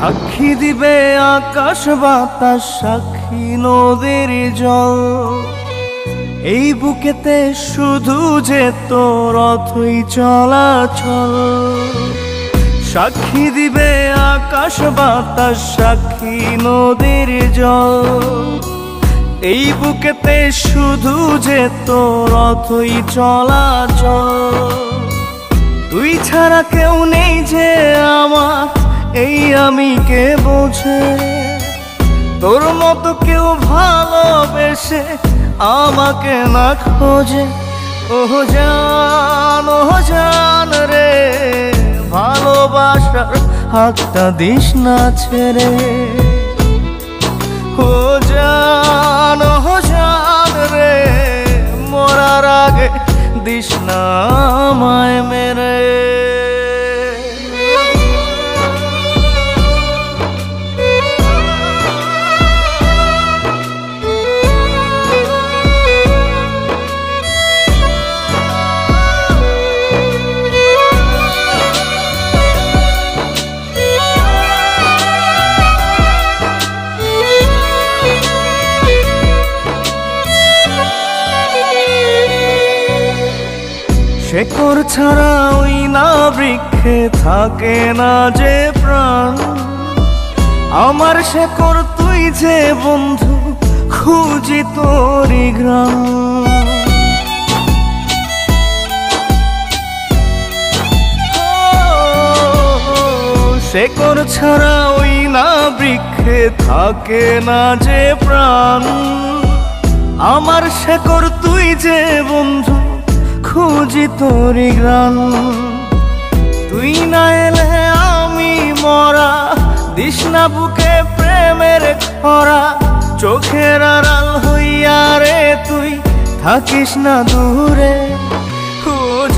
সাক্ষী দিবে আকাশ বাতাস, সাক্ষী নদীর জল। এই বুকেতে শুধু যে তোর অথই চলাচল। সাক্ষী দিবে আকাশ বাতাস, সাক্ষী নদীর জল। এই বুকেতে শুধু যে তোর অথই চলাচল। তুই ছাড়া কেউ নেই যে আমার এই আমি কে বোঝে? তোর মতো কেউ ভালোবেসে আমাকে না খোঁজে। ওহ জান ওহ জান রে, ভালোবাসার হাতটা দিস না ছেড়ে। ও জান ও জান রে, মরার আগে দিস না আমায় মেরে। শেকর ছাড়া ওই না বৃক্ষে থাকে না যে প্রাণ। আমার শেকর তুই যে বন্ধু, খুঁজি তোরি গ্রাম শেকর ছাড়া ওই না বৃক্ষে থাকে না যে প্রাণ। আমার শেকর তুই যে বন্ধু খুঁজি তোরি গ্রান তুই না এলে আমি মরা, দিস না বুকে প্রেমের খরা। চোখের আড়াল হইয়া রে তুই থাকিস না দূরে।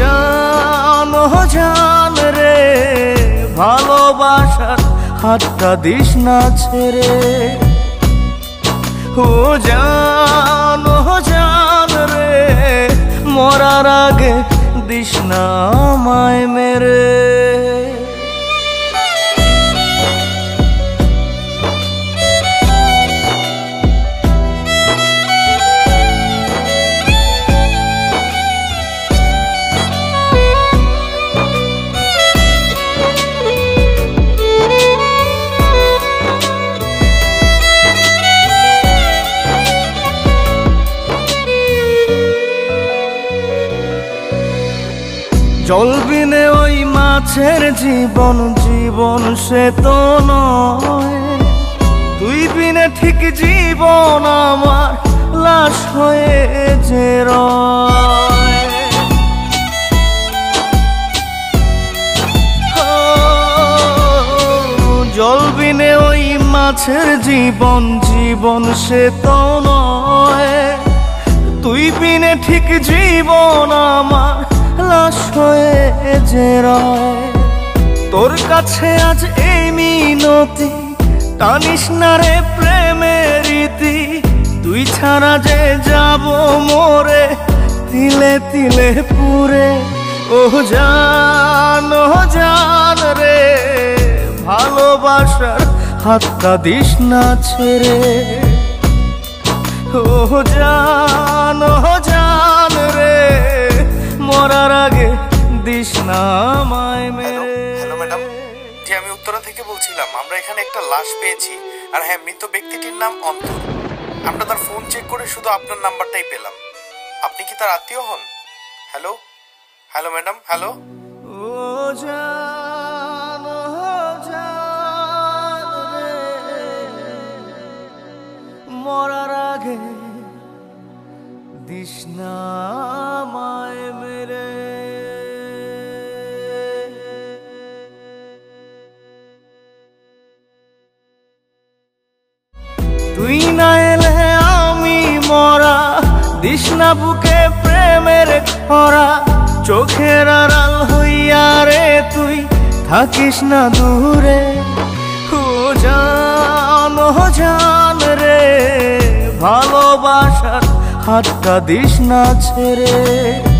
জান জান রে, ভালোবাসার হাতটা দিস না ছেড়ে। ও জান দিস না আমায় মেরে। জল বিনে ওই মাছের জীবন জীবন সে তো নয়। তুই বিনে ঠিক জীবন আমার লাশ হয়ে যে রয়। ও, জল বিনে ওই মাছের জীবন জীবন সে তো নয়। তুই বিনে ঠিক জীবন আমার লাশ হয়ে যে তোর কাছে আজ এই মিনতি, টানিস না রে প্রেমের রীতি। তুই ছাড়া যে যাব মোরে, তিলে তিলে পুরে। ও জান ও জান রে, ভালোবাসার হাতটা দিস না ছেড়ে। ও জান ও জান মরার আগে দিস না আমায় হ্যালো মেরে। হ্যালো ম্যাডাম জি আমি উত্তরা থেকে বলছিলাম আমরা এখানে একটা লাশ পেয়েছি। আর হ্যাঁ মৃত ব্যক্তিটির নাম অন্তর। আমরা তার ফোন চেক করে শুধু আপনার নাম্বারটাই পেলাম। আপনি কি তার আত্মীয় হন? হ্যালো? Hello madam hello? ও জান মরার আগে দিস না না বুকে প্রেমের খরা চোখের আড়াল হইয়া রে তুই থাকিস না দূরে। জান রে, ভালোবাসার হাতটা দিস না ছেড়ে।